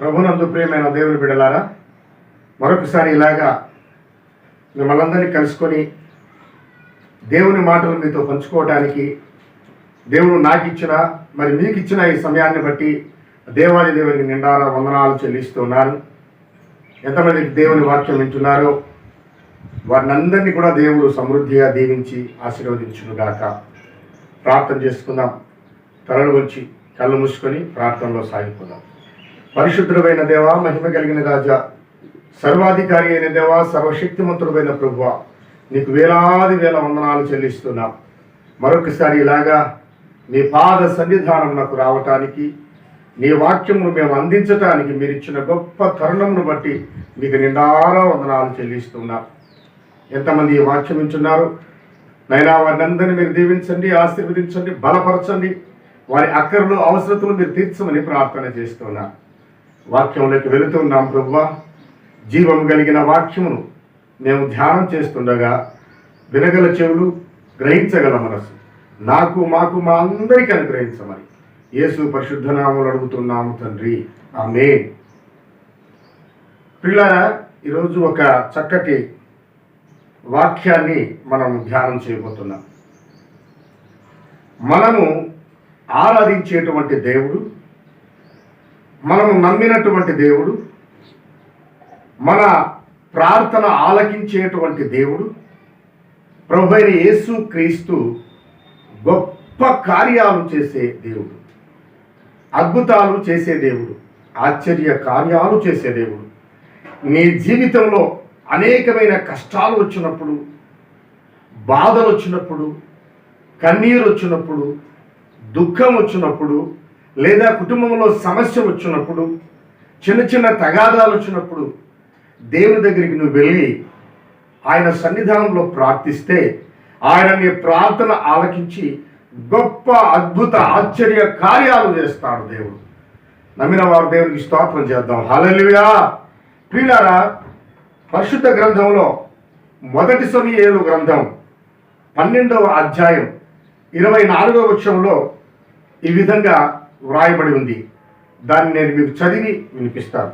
ప్రభునందు ప్రియమైన దేవుని బిడలారా మరొకసారి ఇలాగా మిమ్మల్ని కలుసుకొని దేవుని మాటలు మీతో పంచుకోవటానికి దేవుడు నాకు ఇచ్చిన మరి మీకు ఇచ్చిన ఈ సమయాన్ని బట్టి దేవాది దేవునికి నిండారా వందనాలు చెల్లిస్తున్నాను ఎంతమంది దేవుని వాక్యం వింటున్నారో వారిని అందరినీ కూడా దేవుడు సమృద్ధిగా దీవించి ఆశీర్వదించునుగాక. ప్రార్థన చేసుకుందాం. తలలు వచ్చి కళ్ళు మూసుకొని ప్రార్థనలో సాగిపోదాం. పరిశుద్ధుడమైన దేవా మహిమ కలిగిన రాజా సర్వాధికారి అయిన దేవా సర్వశక్తిమంతుడమైన ప్రభువ నీకు వేలాది వేల వందనాలు చెల్లిస్తున్నాం. మరొకసారి ఇలాగా నీ పాద సన్నిధానం నాకు రావటానికి నీ వాక్యమును మేము అందించటానికి మీరు ఇచ్చిన గొప్ప తరుణమును బట్టి మీకు నిండారా వందనాలు చెల్లిస్తున్నాం. ఎంతమంది ఈ వాక్యం ఇచ్చున్నారు నైనా వారిని అందరినీ మీరు దీవించండి ఆశీర్వదించండి బలపరచండి. వారి అక్కర్లు అవసరతలు మీరు తీర్చమని ప్రార్థన చేస్తున్నాను వాక్యంలోకి వెళుతున్నాం ప్రభువా. జీవం కలిగిన వాక్యమును మేము ధ్యానం చేస్తుండగా వినగల చెవులు గ్రహించగల మనసు. నాకు మాకు మా అందరికీ అనుగ్రహించమని యేసు పరిశుద్ధ నామములు అడుగుతున్నాము తండ్రి. ఆమె పిల్లారా ఈరోజు ఒక చక్కటి వాక్యాన్ని మనం ధ్యానం చేయబోతున్నాం. మనము ఆరాధించేటువంటి దేవుడు మనము నమ్మినటువంటి దేవుడు మన ప్రార్థన ఆలకించేటువంటి దేవుడు ప్రభు అయిన యేసు క్రీస్తు గొప్ప కార్యాలు చేసే దేవుడు అద్భుతాలు చేసే దేవుడు ఆశ్చర్య కార్యాలు చేసే దేవుడు. నీ జీవితంలో అనేకమైన కష్టాలు వచ్చినప్పుడు బాధలు వచ్చినప్పుడు కన్నీరు వచ్చినప్పుడు దుఃఖం వచ్చినప్పుడు లేదా కుటుంబంలో సమస్య వచ్చినప్పుడు చిన్న చిన్న తగాదాలు వచ్చినప్పుడు దేవుని దగ్గరికి నువ్వు వెళ్ళి ఆయన సన్నిధానంలో ప్రార్థిస్తే ఆయన నీ ప్రార్థన ఆలకించి గొప్ప అద్భుత ఆశ్చర్య కార్యాలు చేస్తాడు దేవుడు. నమ్మిన వారు దేవునికి స్తోత్రం చేద్దాం. హల్లెలూయా! ప్రియులారా పరిశుద్ధ గ్రంథంలో మొదటి సమయేలు గ్రంథం పన్నెండవ అధ్యాయం ఇరవై నాలుగవ వృక్షంలో ఈ విధంగా వ్రాయబడి ఉంది. దాన్ని నేను మీకు చదివి వినిపిస్తాను.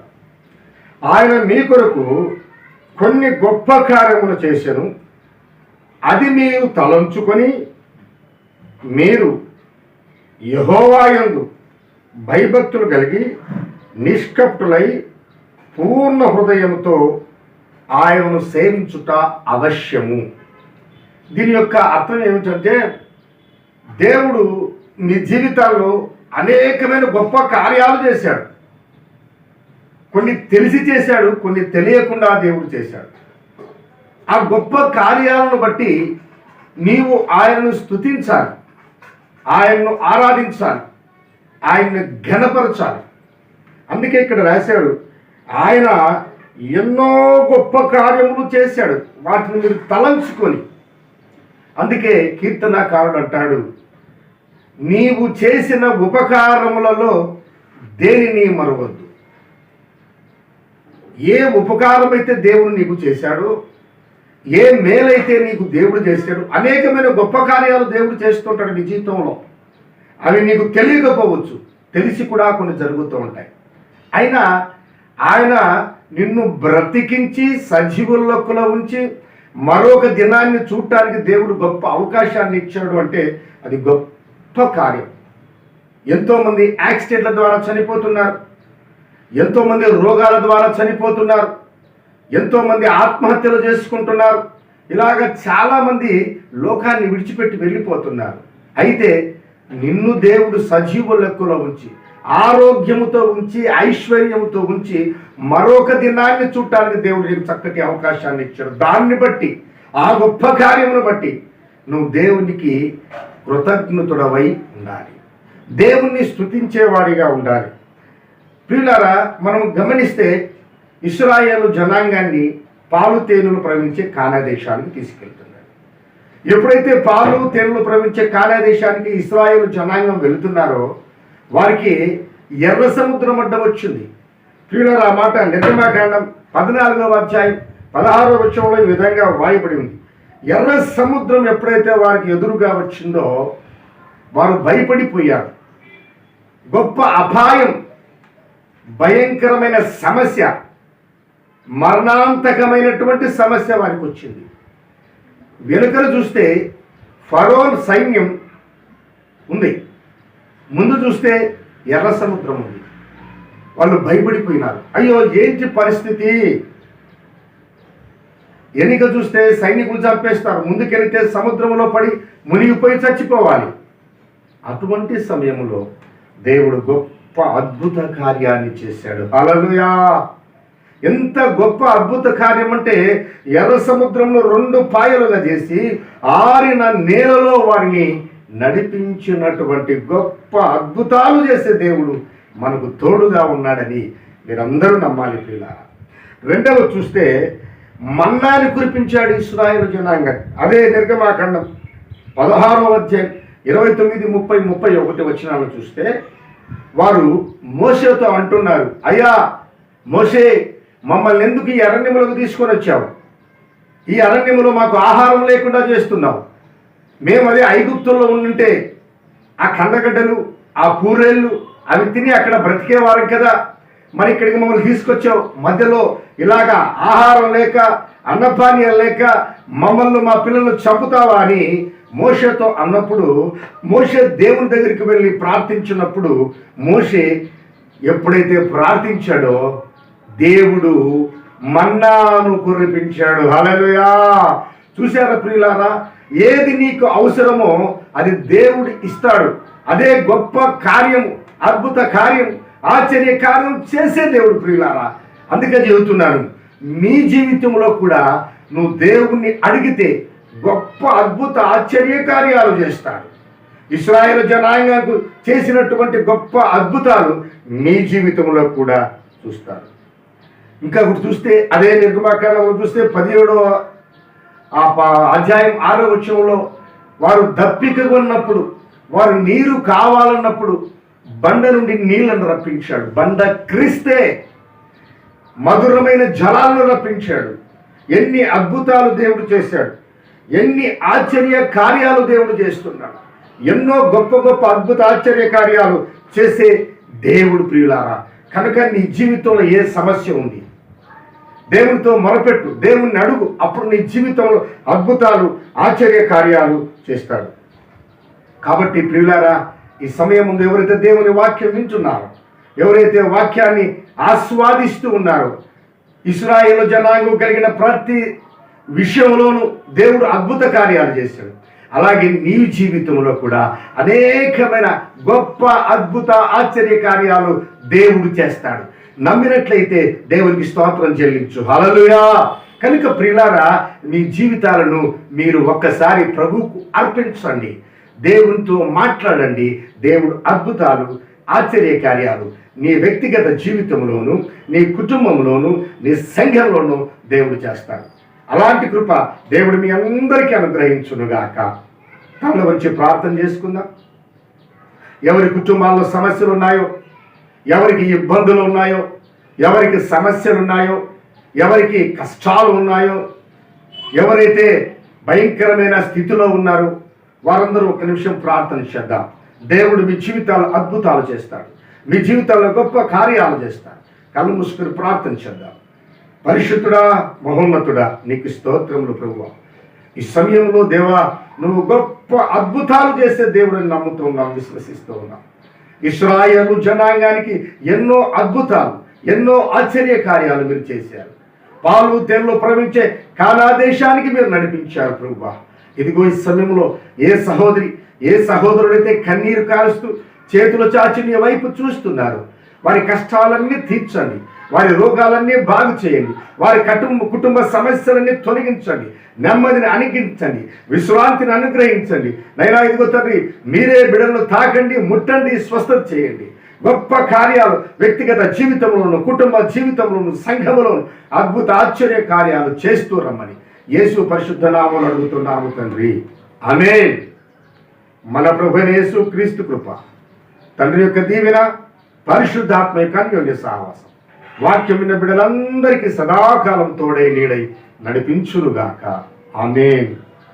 ఆయన మీ కొరకు కొన్ని గొప్ప కార్యములు చేశాను. అది మీరు తలంచుకొని మీరు యహోవాయందు భయభక్తులు కలిగి నిష్కప్టులై పూర్ణ హృదయంతో ఆయనను సేవించుట అవశ్యము. దీని యొక్క అర్థం ఏమిటంటే దేవుడు నీ జీవితాల్లో అనేకమైన గొప్ప కార్యాలు చేశాడు. కొన్ని తెలిసి చేశాడు కొన్ని తెలియకుండా దేవుడు చేశాడు. ఆ గొప్ప కార్యాలను బట్టి నీవు ఆయనను స్థుతించాలి ఆయన్ను ఆరాధించాలి. ఆయన్ని ఘనపరచాలి. అందుకే ఇక్కడ రాశాడు ఆయన ఎన్నో గొప్ప కార్యములు చేశాడు. వాటిని మీరు తలంచుకొని. అందుకే కీర్తనాకారుడు అంటాడు నీవు చేసిన ఉపకారములలో దేనిని మరవద్దు? ఏ ఉపకారం అయితే దేవుడు నీకు చేశాడో ఏ మేలైతే నీకు దేవుడు చేశాడు అనేకమైన గొప్ప కార్యాలు దేవుడు చేస్తుంటాడు నీ జీవితంలో. అవి నీకు తెలియకపోవచ్చు. తెలిసి కూడా కొన్ని జరుగుతూ ఉంటాయి. అయినా ఆయన నిన్ను బ్రతికించి సజీవుల్లోకులో ఉంచి మరొక దినాన్ని చూడటానికి దేవుడు గొప్ప అవకాశాన్ని ఇచ్చాడు అంటే అది గొప్ప గొప్ప కార్యం ఎంతోమంది యాక్సిడెంట్ల ద్వారా చనిపోతున్నారు. ఎంతోమంది రోగాల ద్వారా చనిపోతున్నారు. ఎంతోమంది ఆత్మహత్యలు చేసుకుంటున్నారు. ఇలాగ చాలామంది లోకాన్ని విడిచిపెట్టి వెళ్ళిపోతున్నారు. అయితే నిన్ను దేవుడు సజీవ లెక్కలో ఉంచి ఆరోగ్యముతో ఉంచి ఐశ్వర్యముతో ఉంచి మరొక దినాన్ని చూడటానికి దేవుడు నీకు చక్కటి అవకాశాన్ని ఇచ్చాడు. దాన్ని బట్టి ఆ గొప్ప కార్యమును బట్టి నువ్వు దేవునికి కృతజ్ఞతుడవై ఉండాలి. దేవుణ్ణి స్థుతించేవాడిగా ఉండాలి. ప్రియులారా మనం గమనిస్తే ఇస్రాయేలు జనాంగాన్ని పాలు తేనెలు ప్రవహించే కానాదేశానికి తీసుకెళ్తున్నారు. ఎప్పుడైతే పాలు తేనెలు ప్రవహించే కానాదేశానికి ఇస్రాయేలు జనాంగం వెళుతున్నారో వారికి ఎర్ర సముద్రం అడ్డం వచ్చింది. ప్రియులారా మాట నిర్గమాకాండం పద్నాలుగవ అధ్యాయం పదహారవ వృక్షంలో ఈ విధంగా వాయబడి ఉంది. ఎర్ర సముద్రం ఎప్పుడైతే వారికి ఎదురుగా వచ్చిందో వారు భయపడిపోయారు. గొప్ప అపాయం భయంకరమైన సమస్య మరణాంతకమైనటువంటి సమస్య వారికి వచ్చింది. వెనుకలు చూస్తే ఫరోన్ సైన్యం ఉంది. ముందు చూస్తే ఎర్ర సముద్రం ఉంది. వాళ్ళు భయపడిపోయినారు. అయ్యో ఏంటి పరిస్థితి? ఎన్నిక చూస్తే సైనికులు చంపేస్తారు ముందుకెళ్తే సముద్రంలో పడి మునిగిపోయి చచ్చిపోవాలి. అటువంటి సమయంలో దేవుడు గొప్ప అద్భుత కార్యాన్ని చేశాడు. అలలుయా ఎంత గొప్ప అద్భుత కార్యం అంటే ఎర్ర సముద్రంలో రెండు పాయలుగా చేసి ఆరిన నేలలో వారిని నడిపించినటువంటి గొప్ప అద్భుతాలు చేసే దేవుడు మనకు తోడుగా ఉన్నాడని మీరందరూ నమ్మాలి పిల్ల రెండవ చూస్తే మన్నాని కురిపించాడు ఇస్రాయేల్ జనాంగం. అదే నిర్గమాఖండం. పదహారవ అధ్యాయం ఇరవై తొమ్మిది ముప్పై ముప్పై ఒకటి వచ్చినాలను చూస్తే వారు మోసేతో అంటున్నారు అయ్యా మోసే మమ్మల్ని ఎందుకు ఈ అరణ్యములకు తీసుకొని వచ్చావు? ఈ అరణ్యములో మాకు ఆహారం లేకుండా చేస్తున్నావు. మేము అదే ఐగుప్తుల్లో ఉండుంటే ఆ కందగడ్డలు ఆ పూరేళ్ళు అవి తిని అక్కడ బ్రతికేవారం కదా. మరి ఇక్కడికి మమ్మల్ని తీసుకొచ్చావు. మధ్యలో ఇలాగా ఆహారం లేక అన్నపానీయం లేక మమ్మల్ని మా పిల్లలు చంపుతావా అని మోషతో అన్నప్పుడు మోషే దేవుని దగ్గరికి వెళ్ళి ప్రార్థించినప్పుడు మోషే ఎప్పుడైతే ప్రార్థించాడో దేవుడు మన్నాను కురిపించాడు. హలలుయా చూశారా ప్రియులారా? ఏది నీకు అవసరమో అది దేవుడు ఇస్తాడు. అదే గొప్ప కార్యం అద్భుత కార్యం ఆశ్చర్య కార్యం చేసే దేవుడు ప్రియులారా. అందుకే చెబుతున్నాను మీ జీవితంలో కూడా నువ్వు దేవుణ్ణి అడిగితే గొప్ప అద్భుత ఆశ్చర్య కార్యాలు చేస్తాడు ఇస్రాయేల్ జనాంగానికి చేసినటువంటి గొప్ప అద్భుతాలు మీ జీవితంలో కూడా చూస్తారు. ఇంకా చూస్తే అదే నిర్గమాకాండంలో చూస్తే పదిహేడవ ఆ అధ్యాయం ఆరో వచ్చంలో వారు దప్పిక ఉన్నప్పుడు వారు నీరు కావాలన్నప్పుడు బండ నుండి నీళ్ళను రప్పించాడు. బండ క్రీస్తే మధురమైన జలాలను రప్పించాడు. ఎన్ని అద్భుతాలు దేవుడు చేశాడు. ఎన్ని ఆశ్చర్య కార్యాలు దేవుడు చేస్తున్నాడు. ఎన్నో గొప్ప గొప్ప అద్భుత ఆశ్చర్య కార్యాలు చేసే దేవుడు ప్రియులారా కనుక నీ జీవితంలో ఏ సమస్య ఉంది? దేవునితో మొరపెట్టు దేవుణ్ణి అడుగు. అప్పుడు నీ జీవితంలో అద్భుతాలు ఆశ్చర్య కార్యాలు చేస్తాడు. కాబట్టి ప్రియులారా ఈ సమయం ముందు ఎవరైతే దేవుని వాక్యం వింటున్నారో ఎవరైతే వాక్యాన్ని ఆస్వాదిస్తూ ఉన్నారో ఇస్రాయేల్ జనాంగం కలిగిన ప్రతి విషయంలోనూ దేవుడు అద్భుత కార్యాలు చేశాడు. అలాగే నీ జీవితంలో కూడా అనేకమైన గొప్ప అద్భుత ఆశ్చర్య కార్యాలు దేవుడు చేస్తాడు. నమ్మినట్లయితే దేవునికి స్తోత్రం చెల్లించు. హలలుయా కనుక ప్రిలారా మీ జీవితాలను మీరు ఒక్కసారి ప్రభువుకు అర్పించండి. దేవునితో మాట్లాడండి. దేవుడు అద్భుతాలు ఆశ్చర్య కార్యాలు నీ వ్యక్తిగత జీవితంలోను నీ కుటుంబంలోను నీ సంఘంలోనూ దేవుడు చేస్తాడు. అలాంటి కృప దేవుడు మీ అందరికీ అనుగ్రహించునుగాక. తల వచ్చి ప్రార్థన చేసుకుందాం. ఎవరి కుటుంబాల్లో సమస్యలు ఉన్నాయో ఎవరికి ఇబ్బందులు ఉన్నాయో ఎవరికి సమస్యలు ఉన్నాయో ఎవరికి కష్టాలు ఉన్నాయో ఎవరైతే భయంకరమైన స్థితిలో ఉన్నారో వారందరూ ఒక నిమిషం ప్రార్థన చేద్దాం. దేవుడు మీ జీవితాలు అద్భుతాలు చేస్తాడు. మీ జీవితాల్లో గొప్ప కార్యాలు చేస్తాడు. కళ్ళు మూసుకుని ప్రార్థన చేద్దాం. పరిశుద్ధుడా మహోన్నతుడా నీకు స్తోత్రములు ప్రభు ఈ సమయంలో దేవా నువ్వు గొప్ప అద్భుతాలు చేసే దేవుడిని నమ్ముతూ ఉన్నాం విశ్వసిస్తూ ఉన్నాం. ఇస్రాయలు జనాంగానికి ఎన్నో అద్భుతాలు ఎన్నో ఆశ్చర్య కార్యాలు మీరు చేశారు. పాలు తెరలో ప్రవహించే కానా దేశానికి మీరు నడిపించారు ప్రభు ఇదిగో ఈ సమయంలో ఏ సహోదరి ఏ సహోదరుడైతే కన్నీరు కారుస్తూ చేతులు చాచి నీ వైపు చూస్తున్నారు వారి కష్టాలన్నీ తీర్చండి వారి రోగాలన్నీ బాగు చేయండి వారి కుటుంబ కుటుంబ సమస్యలన్నీ తొలగించండి నెమ్మదిని అణిగించండి విశ్రాంతిని అనుగ్రహించండి. నైనా ఇదిగో తండ్రి మీరే బిడలను తాకండి ముట్టండి స్వస్థత చేయండి. గొప్ప కార్యాలు వ్యక్తిగత జీవితంలోను కుటుంబ జీవితంలోను సంఘములోను అద్భుత ఆశ్చర్య కార్యాలు చేస్తూ రమ్మని. యేసు పరిశుద్ధ నామలు అడుగుతున్నాము తండ్రి. ఆమేన్. మన ప్రభునేసు యేసు క్రీస్తు కృప తండ్రి యొక్క దీవెన పరిశుద్ధాత్మ యొక్క అన్యోన్య సహవాసం వాక్యం విన్న బిడ్డలందరికీ సదాకాలం తోడై నీడై నడిపించునుగాక. ఆమెన్.